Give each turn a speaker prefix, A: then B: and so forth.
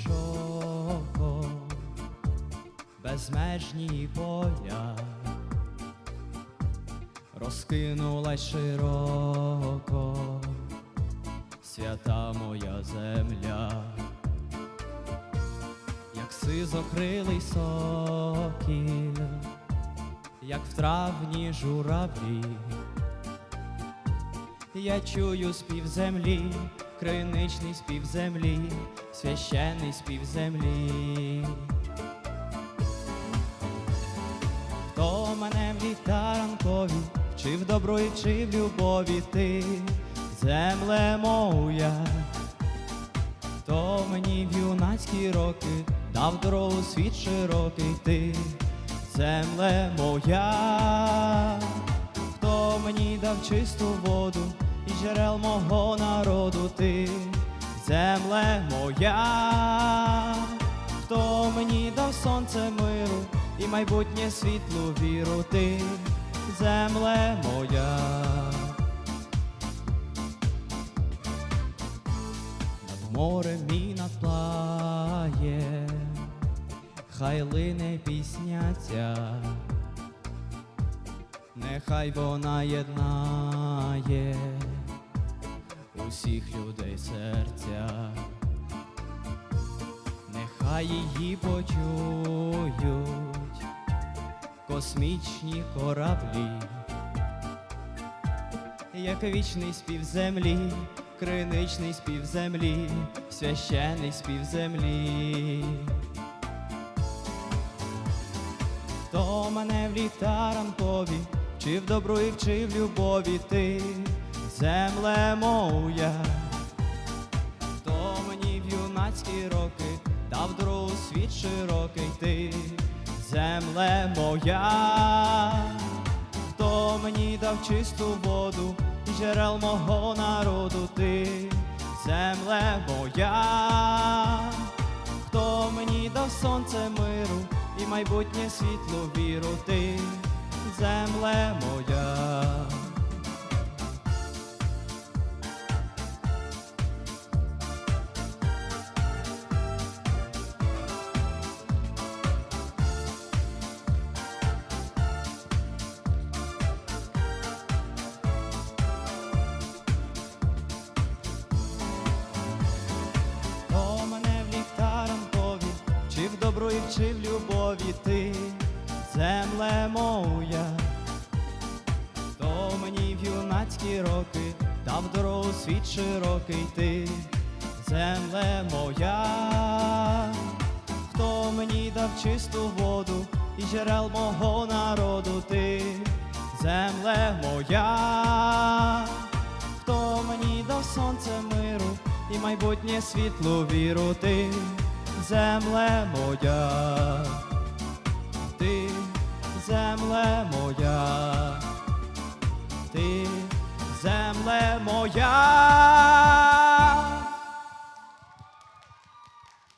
A: річок, безмежні поля, розкинулась широко, свята моя земля, як сизокрилий сокіл, як в травні журавлі, я чую спів землі криничний спів землі, священний спів землі. Хто мене в літа ранкові, чи в доброї, чи в любові ти, земле моя, хто мені в юнацькі роки дав дорогу світ широкий ти, земле моя, хто мені дав чисту воду і джерел мого народу моя, хто мені дав сонце миру і майбутнє світлу віру ти, земле моя. Над морем і надплає, хай лине пісня ця, нехай вона єднає усіх людей серця, нехай її почують космічні кораблі як вічний спів землі, криничний спів землі, священний спів землі. Хто мене в літа ранкові, чи в добру, і чи в любові ти, земле моя, хто мені в юнацькі роки дав дорогу світ широкий ти, земле моя хто мені дав чисту воду джерел мого народу ти, земле моя, хто мені дав сонце миру і майбутнє світло віру ти, земле моя. Добру, і чи в любові ти, земле моя, хто мені в юнацькі роки дав дорогу світ широкий ти, земле моя, хто мені дав чисту воду і джерел мого народу ти, земле моя. Хто мені дав сонце миру і майбутнє світло віру ти, земле моя, ти, земле моя, ти, земле моя.